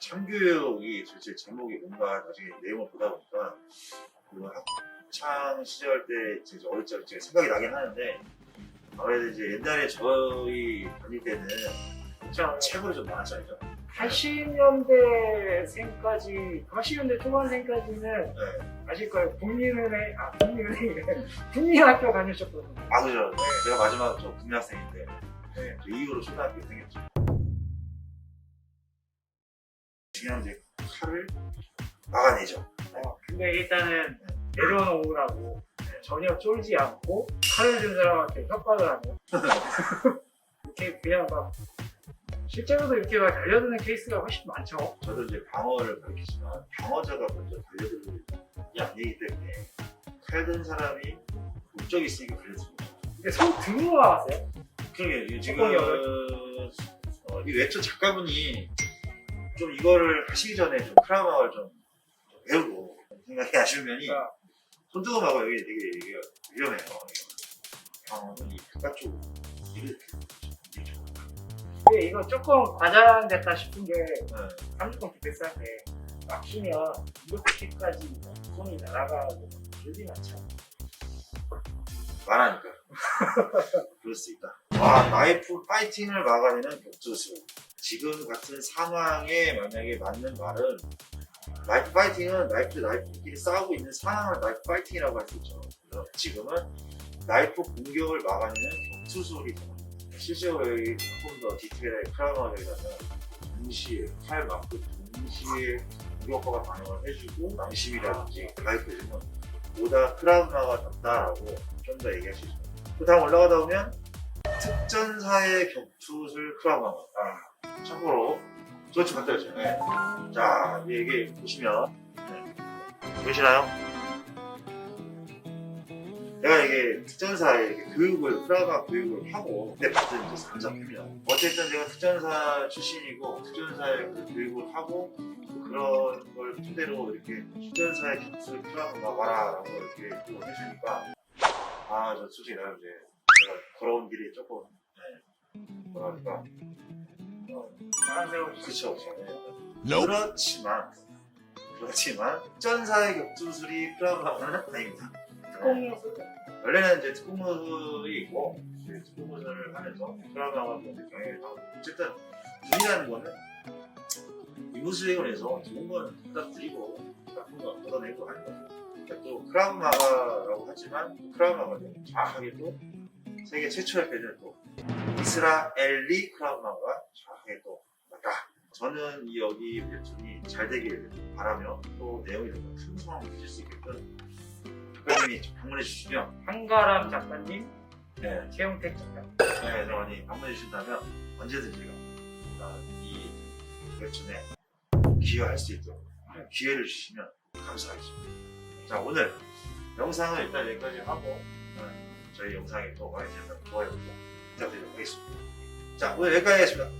참교육이 도대체 제목이 뭔가 나중에 내용을 보다 보니까 그 학창 시절 때 이제 어릴 적 제가 생각이 나긴 하는데 아무래도 이제 옛날에 저희 다닐 때는 자, 책으로 좀 많았잖아요. 80년대생까지, 80년대 초반생까지는 네. 아실 거예요. 국민은행, 아, 국민은행, 국민학교 다니셨거든요. 아 그죠. 제가 마지막 저 국민학생인데 네. 저 이후로 초등학교 생겼죠. 중요한 게 칼을 막아내죠. 어, 근데 일단은 내려놓으라고 전혀 쫄지 않고 칼을 든 사람한테 협박을 하고 이렇게 그냥 막 실제로도 이렇게 막 달려드는 케이스가 훨씬 많죠. 저도 이제 방어를 가르치지만 방어자가 먼저 달려들기 아니기 때문에 칼 든 사람이 목적이 있으니까 걸렸습니다. 근데 손 등으로 나왔어요. 그러게 지금 어, 이 웹툰 작가분이 좀 이거를 하시기 전에 좀 크라마를 좀 배우고 생각이 나시는 면이 그러니까 손등음하고 여기 되게 이게 위험해요. 방어는 이 바깥쪽 이렇게 근데 이거 조금 과장됐다 싶은 게 네. 30분 비싼데 막히면 이렇게까지 손이 날아가고 그러진 않죠. 말하니까 그럴 수 있다. 와 나이프 파이팅을 막아내는 격투수. 지금 같은 상황에 만약에 맞는 말은 나이프 파이팅은 나이프 대 나이프끼리 싸우고 있는 상황을 나이프 파이팅이라고 할 수 있죠. 지금은 나이프 공격을 막아내는 격투술이다. 실제로 여기 조금 더 디테일하게 크라우마가 되려면 동시에 칼 맞고 동시에 공격과가 반응을 해주고 남심이라든지 가이프즘은 보다 크라우마가 낫다라고 좀 더 얘기할 수 있어요. 그 다음 올라가다 보면 특전사의 격투술 크라우마가 아, 참고로 그렇죠 간단하죠. 네. 자 이게 보시면 네. 보시나요? 내가 이게 특전사에 이렇게 교육을 크라우마 교육을 하고 근데 받은 이제 삼성입니다. 어쨌든 제가 특전사 출신이고 특전사에 그 교육을 하고 또 그런 걸 토대로 이렇게 특전사의 격투술 크라우마 와라라고 이렇게 또 해주니까 아, 저 솔직히 나는 이제 제가 걸어온 길이 조금, 네, 뭐랄까, 그쵸, 그쵸. 네. 그렇지만, 그렇지만, 전사의 격투술이 필요한 건 아닙니다. 특공무술 원래는 이제 특공무술이 있고, 이제 특공무술을 하면서 트라우마가 뭐 경영을 하고, 어쨌든, 군이라는 거는, 이 무술행원에서 좋은 건 갖다 드리고, 나쁜 건 걷어내고 하는 거죠. 그러니까 또 크라우마가라고 하지만 또 크라우마가 정확하게 또 세계 최초의 배는 또 이스라엘리 크라우마가 정확하게 또 맞다. 저는 이 여기 웹툰이 잘 되길 바라며 또 내용이 좀 풍성하게 해줄 수 있게끔 작가님이 좀 방문해 주시면 한가람 작가님, 네, 최용택 작가. 네, 많이 방문해 주신다면 언제든지 제가 이 웹툰에 기여할 수 있도록 기회를 주시면 감사하겠습니다. 자 오늘 영상을 일단 여기까지 하고 네, 저희 영상이 또 많이 되면 좋아요 부탁드리도록 하겠습니다. 자 오늘 여기까지 하겠습니다.